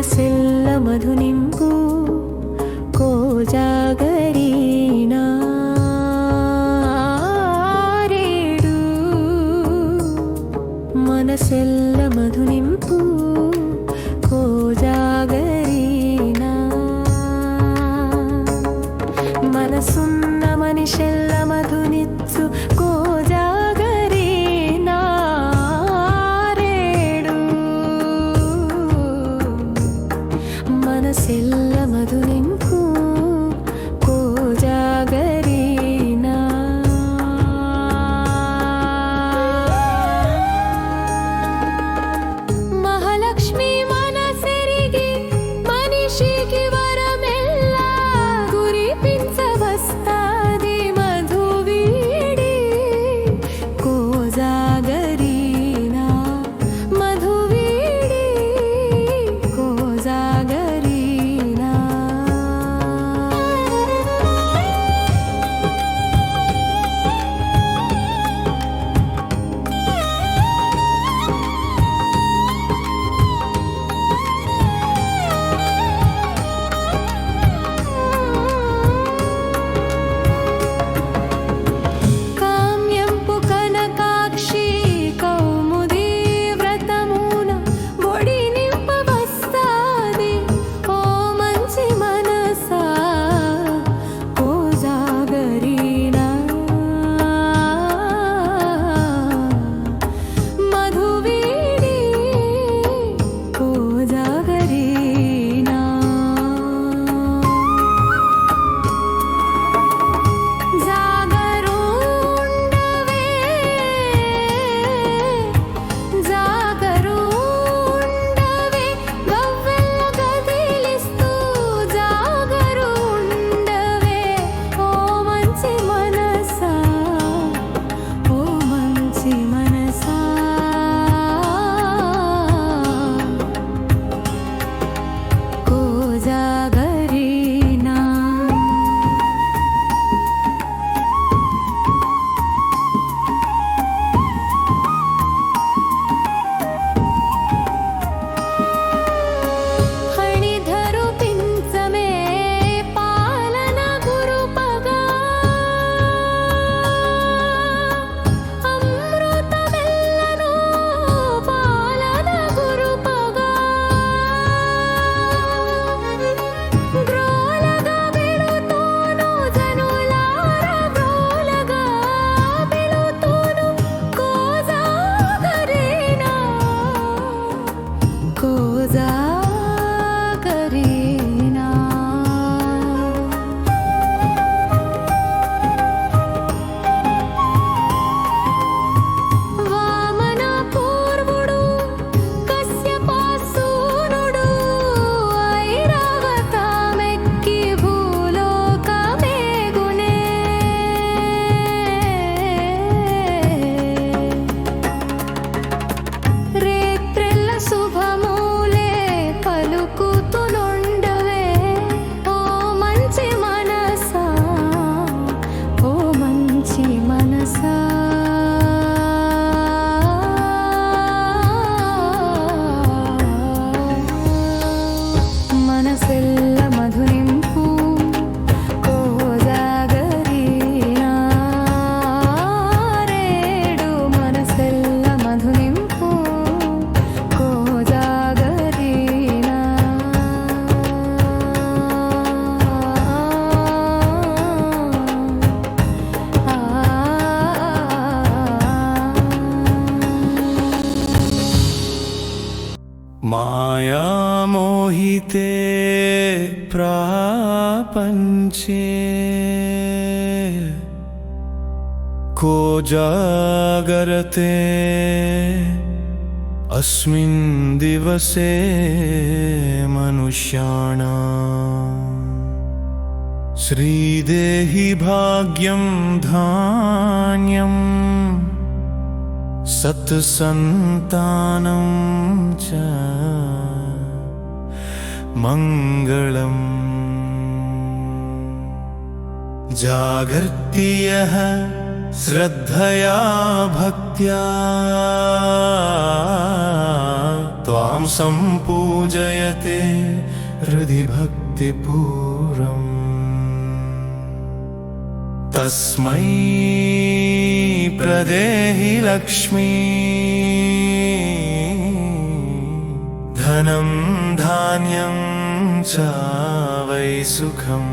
మనసెల్ల మధు నింపు కోజాగరీనా. రేడు మనసెల్ల మధు నింపు కోజాగరీనా. మనసున్న మనిషెల్ల మధునిచ్చు కోజాగరీనా సెల్ల మధు నింపు मायामोहिते प्रापञ्चे को जागरते अस्मिन् दिवसे मनुष्याणाम् श्रीदेहि भाग्यं धान्यम् सत्सन्तानं च मङ्गलम् जागर्त्यः श्रद्धया भक्त्या त्वां सम्पूजयते हृदि भक्तिपूरम् तस्मै प्रदेहि लक्ष्मी। धनं धान्यं च वै सुखम्।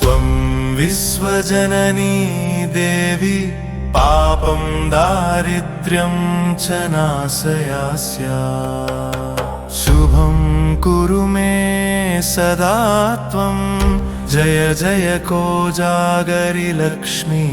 त्वं विश्वजननी देवी पापं दारिद्र्यं च नाशयास्या शुभं कुरु मे सदा त्वं। जय जय कोजागरि लक्ष्मी